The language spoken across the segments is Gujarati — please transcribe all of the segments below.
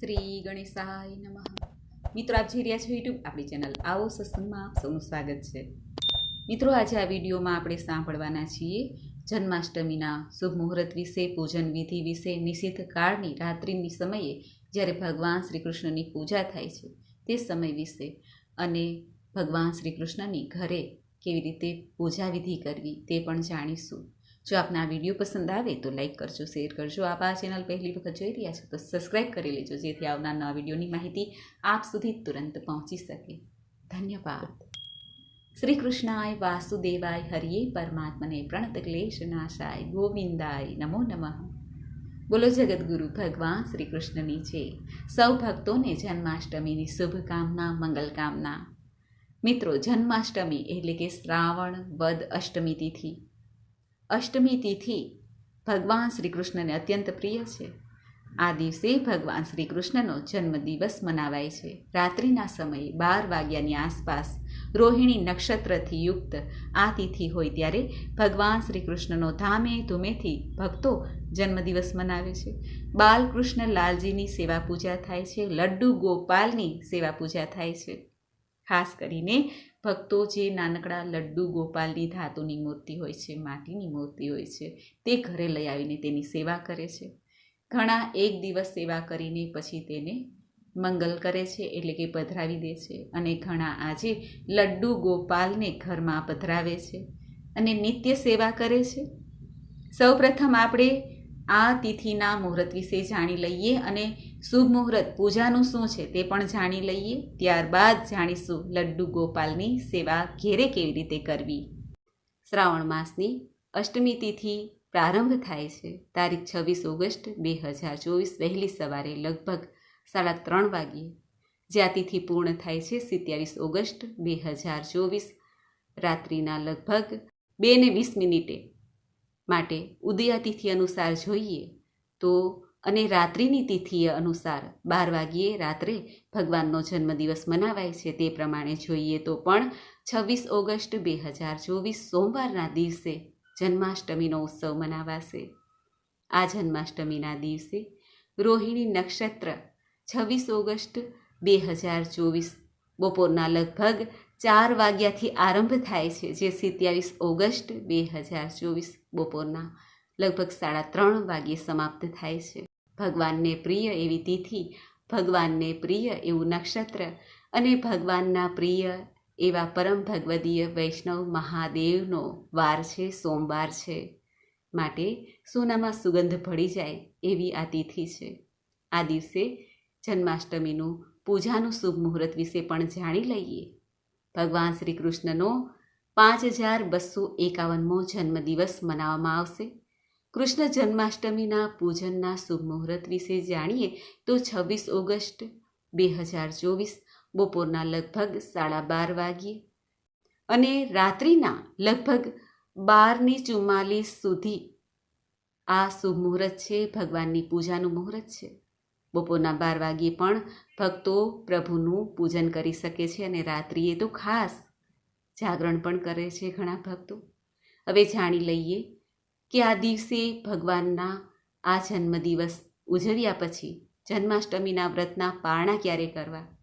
શ્રી ગણેશાય નમઃ. મિત્રો, આપ જોઈ રહ્યા છો યુટ્યુબ આપણી ચેનલ આવો સત્સંગમાં આપ સૌનું સ્વાગત છે. મિત્રો, આજે આ વિડીયોમાં આપણે સાંભળવાના છીએ જન્માષ્ટમીના શુભ મુહૂર્ત વિશે, પૂજન વિધિ વિશે, નિષિદ્ધ કાળની રાત્રિની સમયે જ્યારે ભગવાન શ્રી કૃષ્ણની પૂજા થાય છે તે સમય વિશે અને ભગવાન શ્રી કૃષ્ણની ઘરે કેવી રીતે પૂજા વિધિ કરવી તે પણ જાણીશું. જો આપને આ વીડિયો પસંદ આવે તો લાઈક કરજો, શેર કરજો. આપ આ ચેનલ પહેલી વખત જોઈ રહ્યા છો તો સબસ્ક્રાઈબ કરી લેજો, જેથી આવનાર નવા વિડીયોની માહિતી આપ સુધી તુરંત પહોંચી શકે. ધન્યવાદ. શ્રી કૃષ્ણાય વાસુદેવાય હરિયે પરમાત્મને પ્રણત ક્લેશ નાશાય ગોવિંદાય નમો નમઃ. બોલો જગદગુરુ, ભગવાન શ્રી કૃષ્ણની છે. સૌ ભક્તોને જન્માષ્ટમીની શુભકામના મંગલકામના મિત્રો, જન્માષ્ટમી એટલે કે શ્રાવણ, વદ, અષ્ટમી તિથિ. અષ્ટમી તિથિ ભગવાન શ્રી કૃષ્ણને અત્યંત પ્રિય છે. આ દિવસે ભગવાન શ્રી કૃષ્ણનો જન્મદિવસ મનાવાય છે. રાત્રિના સમયે બાર વાગ્યાની આસપાસ રોહિણી નક્ષત્રથી યુક્ત આ તિથિ હોય ત્યારે ભગવાન શ્રી કૃષ્ણનો ધામે ધૂમેથી ભક્તો જન્મદિવસ મનાવે છે. બાલકૃષ્ણ લાલજીની સેવા પૂજા થાય છે. લડ્ડુ ગોપાલની સેવા પૂજા થાય છે. ખાસ કરીને ભક્તો જે નાનકડા લડ્ડુ ગોપાલની ધાતુની મૂર્તિ હોય છે, માટીની મૂર્તિ હોય છે, તે ઘરે લઈ આવીને તેની સેવા કરે છે. ઘણા એક દિવસ સેવા કરીને પછી તેને મંગલ કરે છે, એટલે કે પધરાવી દે છે અને ઘણા આજે લડ્ડુ ગોપાલને ઘરમાં પધરાવે છે અને નિત્ય સેવા કરે છે. સૌપ્રથમ આપણે આ તિથિના મુહૂર્ત વિશે જાણી લઈએ અને શુભ મુહૂર્ત, પૂજાનું શું છે તે પણ જાણી લઈએ. ત્યારબાદ જાણીશું લડ્ડુ ગોપાલની સેવા ઘેરે કેવી રીતે કરવી. શ્રાવણ માસની અષ્ટમી તિથિ પ્રારંભ થાય છે. તારીખ છવ્વીસ ઓગસ્ટ બે હજાર ચોવીસ વહેલી સવારે લગભગ સાડા ત્રણ વાગ્યે. જ્યાં તિથિ પૂર્ણ થાય છે સિત્યાવીસ ઓગસ્ટ બે હજાર ચોવીસ રાત્રિના લગભગ બે ને વીસ મિનિટે. માટે ઉદયાતિથિ અનુસાર જોઈએ તો અને રાત્રિની તિથિ અનુસાર બાર વાગ્યે રાત્રે ભગવાનનો જન્મદિવસ મનાવાય છે તે પ્રમાણે જોઈએ તો પણ છવ્વીસ ઓગસ્ટ બે હજાર ચોવીસ સોમવારના દિવસે જન્માષ્ટમીનો ઉત્સવ મનાવાશે. આ જન્માષ્ટમીના દિવસે રોહિણી નક્ષત્ર છવ્વીસ ઓગસ્ટ બે હજાર ચોવીસ બપોરના લગભગ ચાર વાગ્યાથી આરંભ થાય છે, જે સિત્યાવીસ ઓગસ્ટ બે હજાર ચોવીસ બપોરના લગભગ સાડા ત્રણ વાગ્યે સમાપ્ત થાય છે. ભગવાનને પ્રિય એવી તિથિ, ભગવાનને પ્રિય એવું નક્ષત્ર અને ભગવાનના પ્રિય એવા પરમ ભગવદીય વૈષ્ણવ મહાદેવનો વાર છે, સોમવાર છે. માટે સોનામાં સુગંધ ભળી જાય એવી આ તિથિ છે. આ દિવસે જન્માષ્ટમીનું પૂજાનું શુભ મુહૂર્ત વિશે પણ જાણી લઈએ. ભગવાન શ્રી કૃષ્ણનો પાંચ હજાર બસો એકાવનમો જન્મદિવસ મનાવવામાં આવશે. કૃષ્ણ જન્માષ્ટમીના પૂજનના શુભ મુહૂર્ત વિશે જાણીએ તો છવ્વીસ ઓગસ્ટ બે હજાર ચોવીસ બપોરના લગભગ સાડા બાર વાગ્યે. અને રાત્રિના લગભગ બારની ચુમ્માલીસ સુધી આ શુભ મુહૂર્ત છે, ભગવાનની પૂજાનું મુહૂર્ત છે. બપોરના બાર વાગ્યે પણ ભક્તો પ્રભુનું પૂજન કરી શકે છે અને રાત્રિએ તો ખાસ જાગરણ પણ કરે છે ઘણા ભક્તો. હવે જાણી લઈએ કે આ દિવસે ભગવાનના આ જન્મદિવસ ઉજવ્યા પછી જન્માષ્ટમીના વ્રતના પારણા ક્યારે કરવા?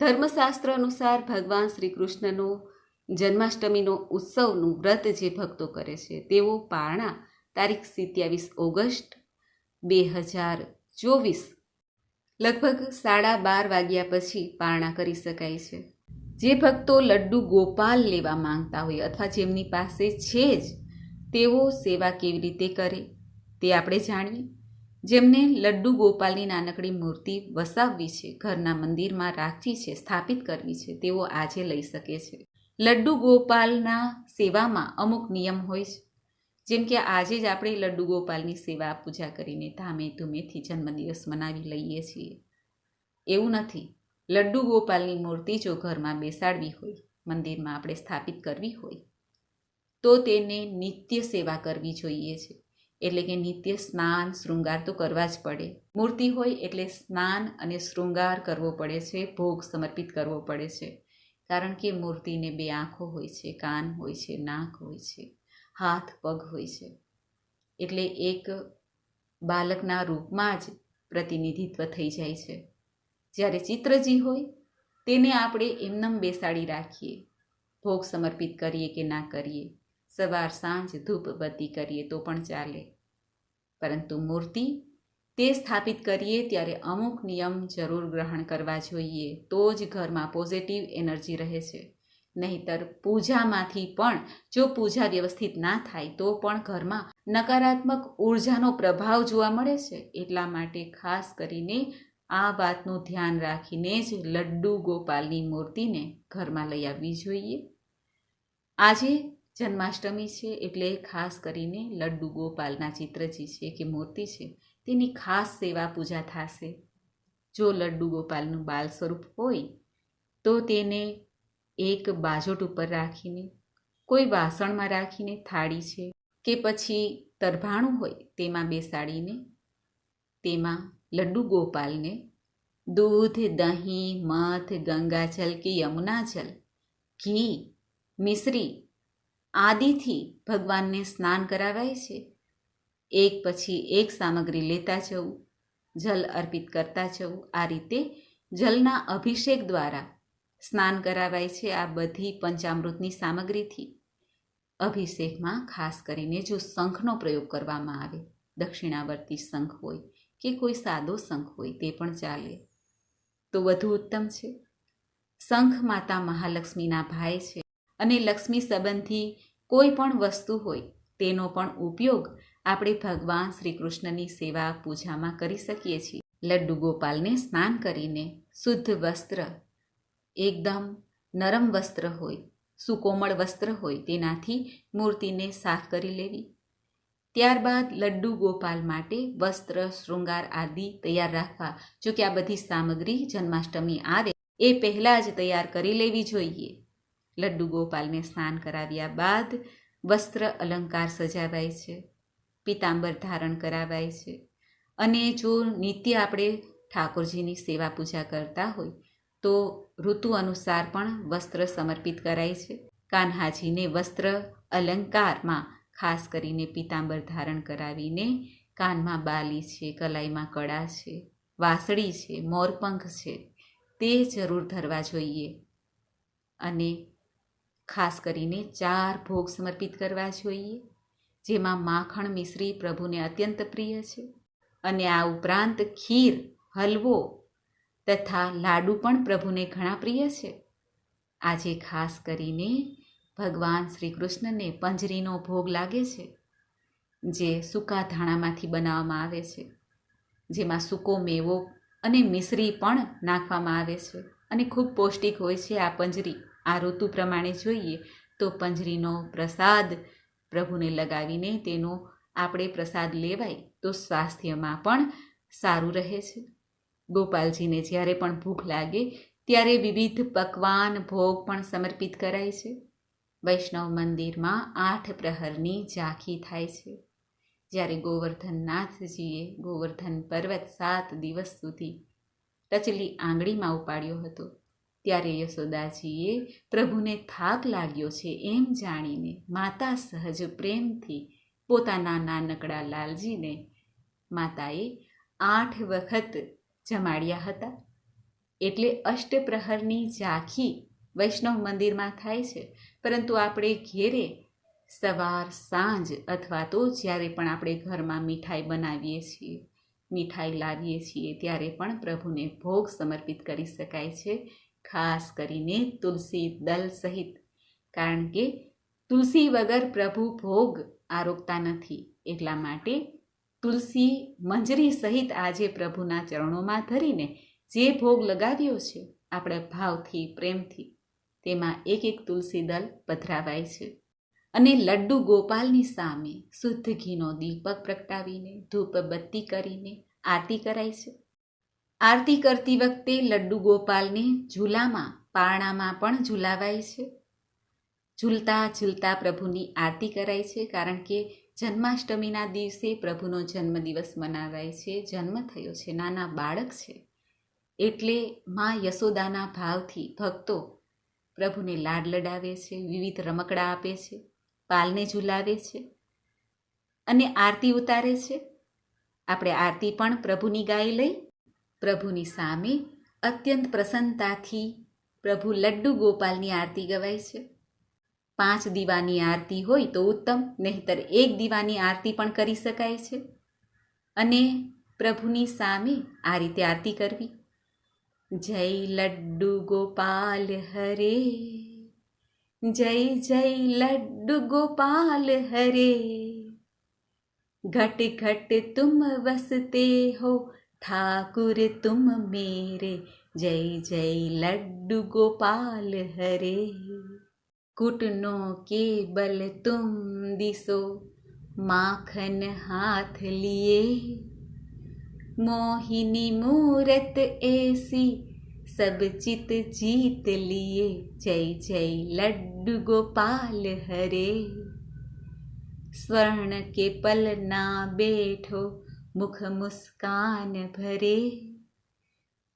ધર્મશાસ્ત્ર અનુસાર ભગવાન શ્રી કૃષ્ણનો જન્માષ્ટમીનો ઉત્સવનું વ્રત જે ભક્તો કરે છે, તેઓ પારણા તારીખ સિત્યાવીસ ઓગસ્ટ બે હજાર ચોવીસ લગભગ સાડા બાર વાગ્યા પછી પારણા કરી શકાય છે. જે ભક્તો લડ્ડુ ગોપાલ લેવા માંગતા હોય અથવા જેમની પાસે છે જ તેઓ સેવા કેવી રીતે કરે તે આપણે જાણીએ. જેમને લડ્ડુ ગોપાલની નાનકડી મૂર્તિ વસાવવી છે, ઘરના મંદિરમાં રાખવી છે, સ્થાપિત કરવી છે, તેઓ આજે લઈ શકે છે. લડ્ડુ ગોપાલના સેવામાં અમુક નિયમ હોય છે. જેમ કે આજે જ આપણે લડ્ડુ ગોપાલની સેવા પૂજા કરીને ધામે ધૂમેથી જન્મદિવસ મનાવી લઈએ છીએ. એવું નથી. લડ્ડુ ગોપાલની મૂર્તિ જો ઘરમાં બેસાડવી હોય, મંદિરમાં આપણે સ્થાપિત કરવી હોય તો તેને નિત્ય સેવા કરવી જોઈએ છે. એટલે કે નિત્ય સ્નાન, શૃંગાર તો કરવા જ પડે. મૂર્તિ હોય એટલે સ્નાન અને શૃંગાર કરવો પડે છે, ભોગ સમર્પિત કરવો પડે છે. કારણ કે મૂર્તિને બે આંખો હોય છે, કાન હોય છે, નાક હોય છે, હાથ, પગ હોય છે. એટલે એક બાલકના રૂપમાં જ પ્રતિનિધિત્વ થઈ જાય છે. જ્યારે ચિત્રજી હોય, તેને આપણે એમનેમ બેસાડી રાખીએ. ભોગ સમર્પિત કરીએ કે ના કરીએ. સવાર સાંજ ધૂપ બત્તી કરીએ તો પણ ચાલે. પરંતુ મૂર્તિ તે સ્થાપિત કરીએ ત્યારે અમુક નિયમ જરૂર ગ્રહણ કરવા જોઈએ, તો જ ઘરમાં પોઝિટિવ એનર્જી રહે છે. નહીતર પૂજામાંથી પણ જો પૂજા વ્યવસ્થિત ના થાય, તો પણ ઘરમાં નકારાત્મક ઉર્જાનો પ્રભાવ જોવા મળે છે. એટલા માટે ખાસ કરીને આ વાતનું ધ્યાન રાખીને જ લડ્ડુ ગોપાલની મૂર્તિને ઘરમાં લઈ આવવી જોઈએ. આજે જન્માષ્ટમી છે એટલે ખાસ કરીને લડ્ડુ ગોપાલના ચિત્રજી છે કે મૂર્તિ છે, તેની ખાસ સેવા પૂજા થશે. જો લડ્ડુ ગોપાલનું બાલ સ્વરૂપ હોય, તો તેને એક બાજોટ ઉપર રાખીને, કોઈ વાસણમાં રાખીને થાળી છે કે પછી તરભાણું હોય તેમાં બેસાડીને, તેમાં લડ્ડુ ગોપાલને દૂધ, દહીં, મધ, ગંગાજલ કે યમુનાજલ, ઘી, મિશ્રી આદિથી ભગવાનને સ્નાન કરાવાય છે. એક પછી એક સામગ્રી લેતા જવું, જલ અર્પિત કરતા જવું. આ રીતે જલના અભિષેક દ્વારા સ્નાન કરાવાય છે આ બધી પંચામૃતની સામગ્રીથી. અભિષેકમાં ખાસ કરીને જો શંખનો પ્રયોગ કરવામાં આવે, દક્ષિણાવર્તી શંખ હોય કે કોઈ સાદો શંખ હોય તે પણ ચાલે. તો વધુ ઉત્તમ છે. શંખ માતા મહાલક્ષ્મીના ભાઈ છે. અને લક્ષ્મી સંબંધી કોઈ પણ વસ્તુ હોય, તેનો પણ ઉપયોગ આપણે ભગવાન શ્રી કૃષ્ણની સેવા પૂજામાં કરી શકીએ છીએ. લડ્ડુ ગોપાલને સ્નાન કરીને શુદ્ધ વસ્ત્ર, એકદમ નરમ વસ્ત્ર હોય, સુકોમળ વસ્ત્ર હોય, તેનાથી મૂર્તિને સાફ કરી લેવી. ત્યારબાદ લડ્ડુ ગોપાલ માટે વસ્ત્ર, શૃંગાર આદિ તૈયાર રાખવા. જો કે આ બધી સામગ્રી જન્માષ્ટમી આવે, એ પહેલાં જ તૈયાર કરી લેવી જોઈએ. લડ્ડુ ગોપાલને સ્નાન કરાવ્યા બાદ વસ્ત્ર અલંકાર સજાવાય છે, પિતાંબર ધારણ કરાવાય છે અને જો નિત્ય આપણે ઠાકોરજીની સેવા પૂજા કરતા હોય, તો ઋતુ અનુસાર પણ વસ્ત્ર સમર્પિત કરાય છે. કાન્હાજીને વસ્ત્ર અલંકારમાં ખાસ કરીને પિતાંબર ધારણ કરાવીને કાનમાં બાલી છે, કલાઈમાં કડા છે, વાસળી છે, મોરપંખ છે, તે જરૂર ધરવા જોઈએ. અને ખાસ કરીને ચાર ભોગ સમર્પિત કરવા જોઈએ, જેમાં માખણ મિશ્રી પ્રભુને અત્યંત પ્રિય છે અને આ ઉપરાંત ખીર, હલવો તથા લાડુ પણ પ્રભુને ઘણા પ્રિય છે. આજે ખાસ કરીને ભગવાન શ્રી કૃષ્ણને પંજરીનો ભોગ લાગે છે, જે સૂકા ધાણામાંથી બનાવવામાં આવે છે, જેમાં સૂકો મેવો અને મિશ્રી પણ નાખવામાં આવે છે અને ખૂબ પૌષ્ટિક હોય છે આ પંજરી. આ ઋતુ પ્રમાણે જોઈએ તો પંજરીનો પ્રસાદ પ્રભુને લગાવીને તેનો આપણે પ્રસાદ લેવાય તો સ્વાસ્થ્યમાં પણ સારું રહે છે. ગોપાલજીને જ્યારે પણ ભૂખ લાગે ત્યારે વિવિધ પકવાન ભોગ પણ સમર્પિત કરાય છે. વૈષ્ણવ મંદિરમાં આઠ પ્રહરની ઝાંખી થાય છે. જ્યારે ગોવર્ધનનાથજીએ ગોવર્ધન પર્વત સાત દિવસ સુધી ટચલી આંગળીમાં ઉપાડ્યો હતો ત્યારે યશોદાજીએ પ્રભુને થાક લાગ્યો છે એમ જાણીને માતા સહજ પ્રેમથી પોતાના નાનકડા લાલજીને માતાએ આઠ વખત જમાડ્યા હતા. એટલે અષ્ટપ્રહરની ઝાંખી વૈષ્ણવ મંદિરમાં થાય છે, પરંતુ આપણે ઘેરે સવાર, સાંજ અથવા તો જ્યારે પણ આપણે ઘરમાં મીઠાઈ બનાવીએ છીએ, મીઠાઈ લાવીએ છીએ, ત્યારે પણ પ્રભુને ભોગ સમર્પિત કરી શકાય છે. ખાસ કરીને તુલસી દલ સહિત. કારણ કે તુલસી વગર પ્રભુ ભોગ આરોગતા નથી. એટલા માટે તુલસી મંજરી સહિત આજે પ્રભુના ચરણોમાં ધરીને જે ભોગ લગાવ્યો છે, આપણે ભાવથી, પ્રેમથી, તેમાં એક એક તુલસી દલ પધરાવાય છે. અને લડ્ડુ ગોપાલની સામે શુદ્ધ ઘીનો દીપક પ્રગટાવીને ધૂપ બત્તી કરીને આરતી કરાય છે. આરતી કરતી વખતે લડ્ડુ ગોપાલને ઝૂલામાં, પારણામાં પણ ઝૂલાવાય છે. ઝૂલતા ઝૂલતા પ્રભુની આરતી કરાય છે, કારણ કે જન્માષ્ટમીના દિવસે પ્રભુનો જન્મદિવસ મનાવાય છે, જન્મ થયો છે, નાના બાળક છે. એટલે મા યશોદાના ભાવથી ભક્તો પ્રભુને લાડ લડાવે છે, વિવિધ રમકડા આપે છે, પાલને ઝુલાવે છે અને આરતી ઉતારે છે. આપણે આરતી પણ પ્રભુની ગાય લઈ પ્રભુની સામે અત્યંત પ્રસન્નતાથી પ્રભુ લડ્ડુ ગોપાલની આરતી ગવાય છે. પાંચ દીવાની આરતી હોય તો ઉત્તમ, નહીતર એક દીવાની આરતી પણ કરી શકાય છે. અને પ્રભુની સામે આ રીતે આરતી કરવી. જય લડ્ડુ ગોપાલ હરે, જય જય લડ્ડુ ગોપાલ હરે. ઘટ ઘટ તુમ વસતે હો ठाकुर तुम मेरे जय जय लड्डू गोपाल हरे घुटनों के बल तुम दिसो माखन हाथ लिए मोहिनी मूरत ऐसी सब चित जीत लिए जय जय लड्डू गोपाल हरे स्वर्ण के पलना बैठो मुख मुस्कान भरे।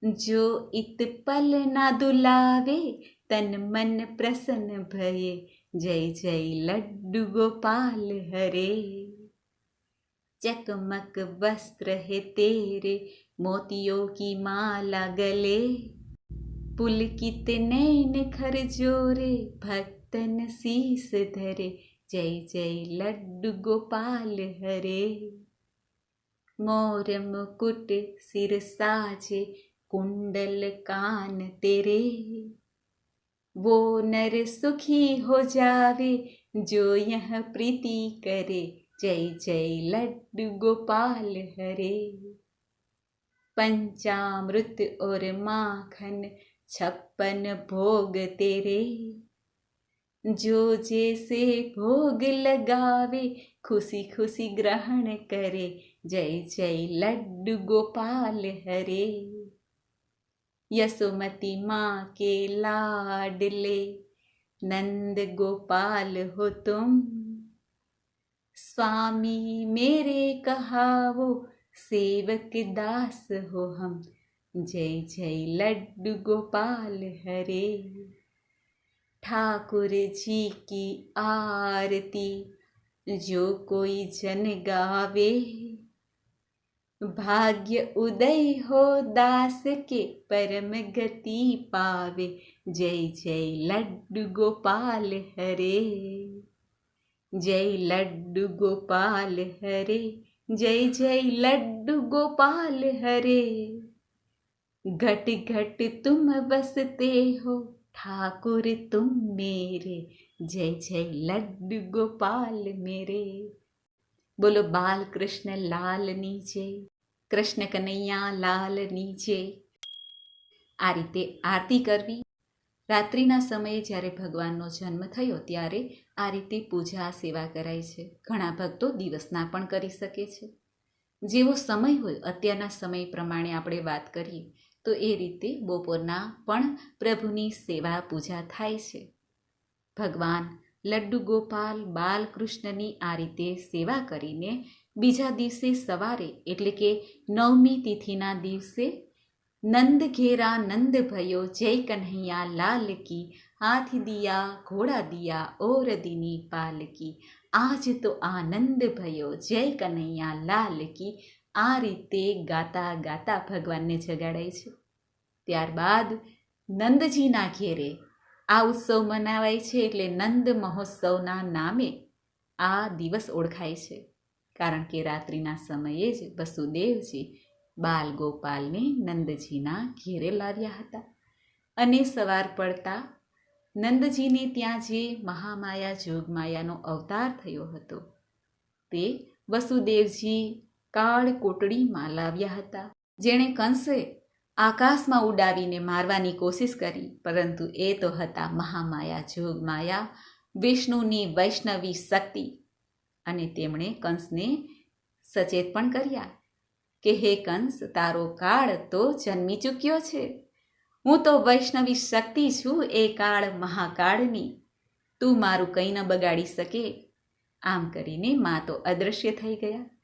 जो इत पल ना दुलावे, तन मन प्रसन्न भये। जय जय लड्डू गोपाल हरे। चकमक वस्त्र है तेरे, मोतियों की माला गले। पुलकित नैन खर जोरे, भक्तन शीस धरे। जय जय लड्डू गोपाल हरे। मोर मुकुट सिर साजे कुंडल कान तेरे वो नर सुखी हो जावे जो यह प्रीति करे जय जय लड्डू गोपाल हरे पंचामृत और माखन छप्पन भोग तेरे जो जैसे भोग लगावे खुशी खुशी ग्रहण करे जय जय लड्डू गोपाल हरे यशोमती माँ के लाडले नंद गोपाल हो तुम स्वामी मेरे कहावो सेवक दास हो हम जय जय लड्डू गोपाल हरे ठाकुर जी की आरती जो कोई जन गावे। भाग्य उदय हो दास के परम गति पावे। जय जय लड्डू गोपाल हरे। जय लड्डू गोपाल हरे। जय जय लड्डू गोपाल हरे। घट घट तुम बसते हो। ઠાકુર तुम મેરે જય જય લડ્ડુ ગોપાલ મેરે બોલો બાલકૃષ્ણ લાલની જય કૃષ્ણ કનૈયા લાલની જય આ રીતે આરતી કરવી રાત્રિના સમયે જ્યારે ભગવાનનો જન્મ થયો ત્યારે આ રીતે પૂજા સેવા કરાય છે. ઘણા ભક્તો દિવસના પણ કરી શકે છે. જેવો સમય હોય, અત્યારના સમય પ્રમાણે આપણે વાત કરીએ. તો એ રીતે બપોરના પણ પ્રભુની સેવા પૂજા થાય છે. ભગવાન લડ્ડુ ગોપાલ બાલકૃષ્ણની આ રીતે સેવા કરીને બીજા દિવસે સવારે, એટલે કે નવમી તિથિના દિવસે નંદ ઘેરા નંદ ભયો જય કન્હૈયા લાલ કી હાથ દિયા, ઘોડા દિયા, ઓર દીની પાલકી, આજ તો આનંદ ભયો જય કન્હૈયા લાલ કી આ રીતે ગાતા ગાતા ભગવાનને જગાડાય છે. ત્યારબાદ નંદજીના ઘેરે આ ઉત્સવ મનાવાય છે એટલે નંદ મહોત્સવના નામે આ દિવસ ઓળખાય છે. કારણ કે રાત્રિના સમયે જ વસુદેવજી બાલ ગોપાલને નંદજીના ઘેરે લાવ્યા હતા. અને સવાર પડતા નંદજીને ત્યાં જે મહામાયા, જોગમાયાનો અવતાર થયો હતો, તે વસુદેવજી કાળ કોટડીમાં લાવ્યા હતા. જેણે કંસે આકાશમાં ઉડાવીને મારવાની કોશિશ કરી, પરંતુ એ તો હતા મહામાયા, જોગમાયા, વિષ્ણુની વૈષ્ણવી શક્તિ. અને તેમણે કંસને સચેત પણ કર્યા કે, હે કંસ, તારો કાળ તો જન્મી ચૂક્યો છે. હું તો વૈષ્ણવી શક્તિ છું એ કાળ મહાકાળની. તું મારું કંઈ ન બગાડી શકે. આમ કરીને મા તો અદૃશ્ય થઈ ગયા.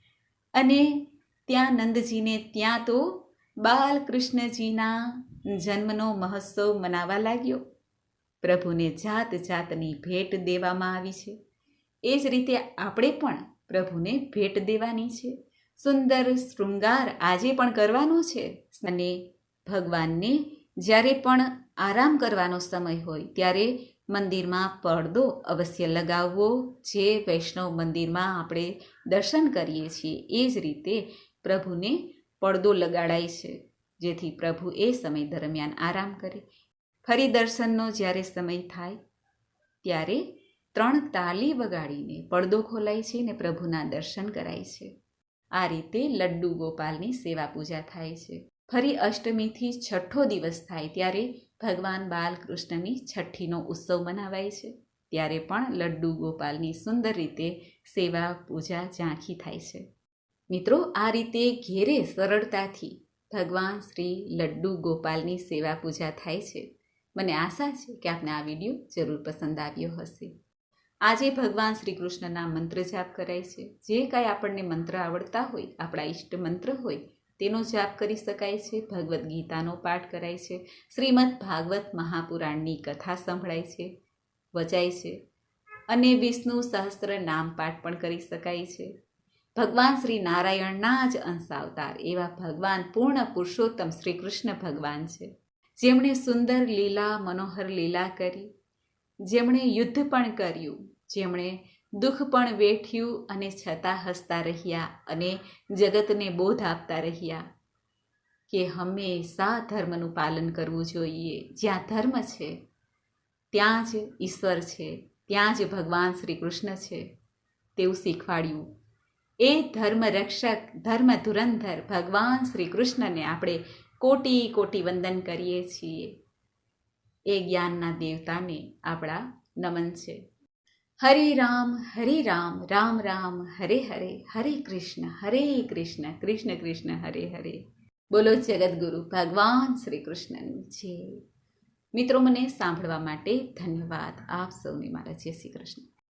અને ત્યાં નંદજીને ત્યાં તો બાલકૃષ્ણજીના જન્મનો મહોત્સવ મનાવા લાગ્યો. પ્રભુને જાત જાતની ભેટ દેવામાં આવી છે. એ જ રીતે આપણે પણ પ્રભુને ભેટ દેવાની છે. સુંદર શૃંગાર આજે પણ કરવાનો છે અને ભગવાનને જ્યારે પણ આરામ કરવાનો સમય હોય ત્યારે મંદિરમાં પડદો અવશ્ય લગાવવો, જે વૈષ્ણવ મંદિરમાં આપણે દર્શન કરીએ છીએ, એ જ રીતે પ્રભુને પડદો લગાડાય છે, જેથી પ્રભુ એ સમય દરમિયાન આરામ કરે. ફરી દર્શનનો જ્યારે સમય થાય, ત્યારે ત્રણ તાલી વગાડીને પડદો ખોલાય છે ને પ્રભુના દર્શન કરાય છે. આ રીતે લડ્ડુ ગોપાલની સેવા પૂજા થાય છે. ફરી અષ્ટમીથી છઠ્ઠો દિવસ થાય ત્યારે ભગવાન બાલકૃષ્ણની છઠ્ઠીનો ઉત્સવ મનાવાય છે. ત્યારે પણ લડ્ડુ ગોપાલની સુંદર રીતે સેવા, પૂજા, ઝાંખી થાય છે. મિત્રો, આ રીતે ઘેરે સરળતાથી ભગવાન શ્રી લડ્ડુ ગોપાલની સેવા પૂજા થાય છે. મને આશા છે કે આપને આ વીડિયો જરૂર પસંદ આવ્યો હશે. આજે ભગવાન શ્રી કૃષ્ણના મંત્ર જાપ કરાય છે. જે કાંઈ આપણને મંત્ર આવડતા હોય, આપણા ઈષ્ટ મંત્ર હોય તેનો જાપ કરી શકાય છે, ભગવદ્ ગીતાનો પાઠ કરાય છે, શ્રીમદ ભાગવત મહાપુરાણની કથા સંભળાય છે, વચાય છે અને વિષ્ણુ સહસ્ત્ર નામ પાઠ પણ કરી શકાય છે. ભગવાન શ્રી નારાયણના જ અંશ અવતાર એવા ભગવાન પૂર્ણ પુરુષોત્તમ શ્રી કૃષ્ણ ભગવાન છે. જેમણે સુંદર લીલા મનોહર લીલા કરી, જેમણે યુદ્ધ પણ કર્યું, જેમણે દુઃખ પણ વેઠ્યું અને છતાં હસતા રહ્યા અને જગતને બોધ આપતા રહ્યા કે હંમેશા ધર્મનું પાલન કરવું જોઈએ? જ્યાં ધર્મ છે, ત્યાં જ ઈશ્વર છે, ત્યાં જ ભગવાન શ્રી કૃષ્ણ છે. તેવું શીખવાડ્યું. એ ધર્મ રક્ષક ધર્મ ધુરંધર ભગવાન શ્રી કૃષ્ણને આપણે કોટી કોટી વંદન કરીએ છીએ. એ જ્ઞાનના દેવતાને આપણા નમન છે. હરે રામ હરે રામ રામ રામ હરે હરે હરે કૃષ્ણ હરે કૃષ્ણ કૃષ્ણ કૃષ્ણ હરે હરે બોલો જગદગુરુ ભગવાન શ્રી કૃષ્ણની છે મિત્રો, મને સાંભળવા માટે ધન્યવાદ. આપ સૌને મારા જય શ્રી કૃષ્ણ.